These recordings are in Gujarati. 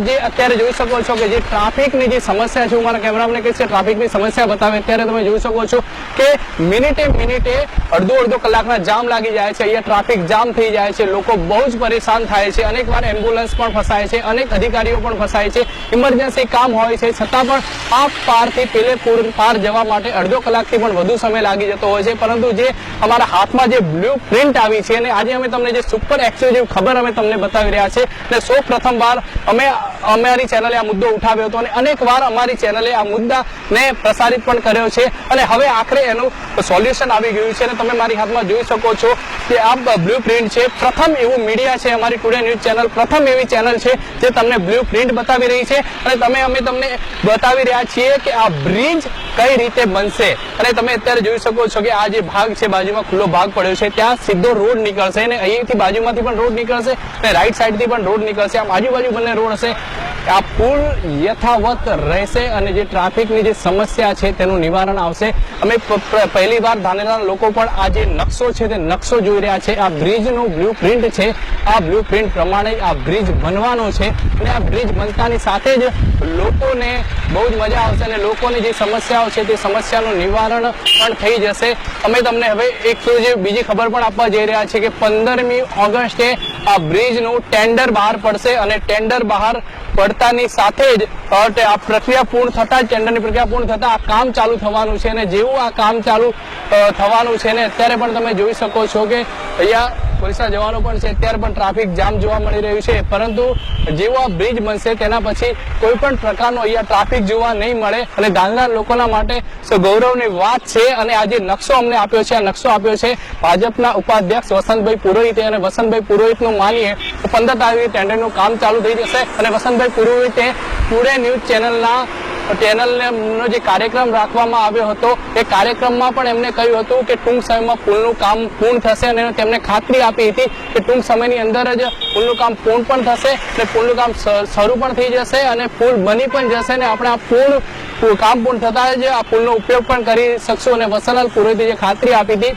જે અત્યારે જોઈ શકો છો કે જે ટ્રાફિકની જે સમસ્યા છે, હું મારા કેમેરામેન કહીશ કે ટ્રાફિકની સમસ્યા બતાવે, અત્યારે તમે જોઈ શકો છો કે મિનિટે મિનિટે અડધો અડધો કલાકના જામ લાગી જાય છે. અહીંયા ટ્રાફિક જામ થઈ જાય છે. લોકો બહુ જ પરેશાન થાય છે. અનેક વાર એમ્બ્યુલન્સ પણ ફસાય છે. અનેક અધિકારીઓ પણ ફસાય છે. ઇમરજન્સી કામ હોય છે. છતાં પણ આ પારથી પેલે પૂર પાર જવા માટે અડધો કલાકથી પણ વધુ સમય લાગી જતો હોય છે. પરંતુ જે અમારા હાથમાં જે બ્લુ પ્રિન્ટ આવી છે અને આજે અમે તમને જે સુપર એક્સક્લુઝિવ ખબર અમે તમને બતાવી રહ્યા છે અને સૌ પ્રથમવાર અમે અમારી ચેનલે આ મુદ્દો ઉઠાવ્યો હતો અને અનેક વાર અમારી ચેનલે આ મુદ્દાને પ્રસારિત પણ કર્યો છે. અને હવે આખરે એનું સોલ્યુશન આવી ગયું છે અને તમે મારી હાથમાં જોઈ શકો છો કે આ બ્લુ પ્રિન્ટ છે. પ્રથમ એવું મીડિયા છે અમારી ટુડે ન્યૂઝ ચેનલ પ્રથમ એવી ચેનલ છે જે તમને બ્લુ બતાવી રહી છે. અને તમે અમે તમને બતાવી રહ્યા છીએ કે આ બ્રિજ કઈ રીતે બનશે. અને તમે અત્યારે જોઈ શકો છો કે આ જે ભાગ છે, બાજુમાં ખુલ્લો ભાગ પડ્યો છે. ત્યાં સીધો રોડ નીકળશે અને અહીંથી બાજુમાંથી પણ રોડ નીકળશે અને રાઈટ સાઈડથી પણ રોડ નીકળશે. આમ આજુબાજુ બંને રોડ હશે. up. આ પુલ યથાવત રહેશે અને જે ટ્રાફિકની જે સમસ્યા છે તેનું નિવારણ આવશે. અમે પહેલી વાર ધાનેરાના લોકો પણ આ જે નકશો છે તે નકશો જોઈ રહ્યા છે. આ બ્રિજનો બ્લુ છે. આ બ્લુ પ્રિન્ટ પ્રમાણે આ બ્રિજ બનવાનો છે અને આ બ્રિજ બનતાની સાથે જ લોકોને બહુ જ મજા આવશે અને લોકોની જે સમસ્યાઓ છે તે સમસ્યાનું નિવારણ પણ થઈ જશે. અમે તમને હવે એક જે બીજી ખબર પણ આપવા જઈ રહ્યા છે કે પંદરમી ઓગસ્ટે આ બ્રિજનું ટેન્ડર બહાર પડશે અને ટેન્ડર બહાર પડતાની સાથે જ આ પ્રક્રિયા પૂર્ણ થતા જ ટેન્ડરની પ્રક્રિયા પૂર્ણ થતા આ કામ ચાલુ થવાનું છે અને જેવું આ કામ ચાલુ થવાનું છે ને અત્યારે પણ તમે જોઈ શકો છો કે અહીંયા પોલીસના જવાનો પણ છે. અત્યારે પણ ટ્રાફિક જામ જોવા મળી રહ્યું છે. પરંતુ જેવો આ બ્રિજ બનશે, તેના પછી કોઈ પણ પ્રકારનો અહીંયા ટ્રાફિક જોવા નહીં મળે અને ગાંધીના લોકોના માટે સો ગૌરવની વાત છે અને આ જે નકશો અમને આપ્યો છે. આ નકશો આપ્યો છે ભાજપના ઉપાધ્યક્ષ વસંતભાઈ પુરોહિતે અને વસંતભાઈ પુરોહિતનું માનીએ તો પંદર તારીખે ટેન્ડરનું કામ ચાલુ થઈ જશે અને વસંતભાઈ પુરોહિતે ટુડે ન્યૂઝ ચેનલના ચેનલનો જે કાર્યક્રમ રાખવામાં આવ્યો હતો, એ કાર્યક્રમમાં પણ એમને કહ્યું હતું કે ટૂંક સમયમાં પુલનું કામ પૂર્ણ થશે અને તેમણે ખાતરી આપી હતી કે ટૂંક સમયની અંદર જ પુલનું કામ પૂર્ણ પણ થશે અને પુલનું કામ શરૂ પણ થઈ જશે અને પુલ બની પણ જશે અને આપણે આ પુલ કામ પૂર્ણ થતાં જ આ પુલનો ઉપયોગ પણ કરી શકશું અને વસનલ પુરોહિતે જે ખાતરી આપી હતી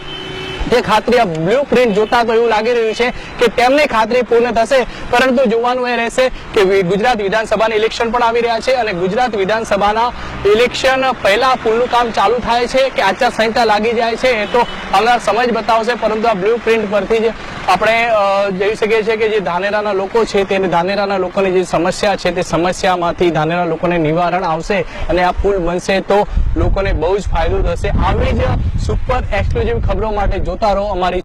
તે ખાતરી આ બ્લુ પ્રિન્ટ જોતા તો એવું લાગી રહ્યું છે કે તેમની ખાતરી પૂર્ણ થશે. પરંતુ જોવાનું એ રહેશે કે ગુજરાત વિધાનસભાના ઇલેક્શન પણ આવી રહ્યા છે અને ગુજરાત વિધાનસભાના ઇલેક્શન પહેલા પુલનું કામ ચાલુ થાય છે કે આચાર સંહિતા લાગી જાય છે એ તો હમણાં સમય બતાવશે. પરંતુ આ બ્લુ પ્રિન્ટ પરથી જ આપણે જોઈ શકીએ છીએ કે જે ધાનેરાના લોકો છે તેને ધાનેરાના લોકોની જે સમસ્યા છે તે સમસ્યામાંથી ધાનેરા લોકોને નિવારણ આવશે અને આ પુલ બનશે તો લોકોને બહુ જ ફાયદો થશે. આવી જ સુપર એક્સક્લુઝિવ ખબરો માટે જોતા રહો અમારી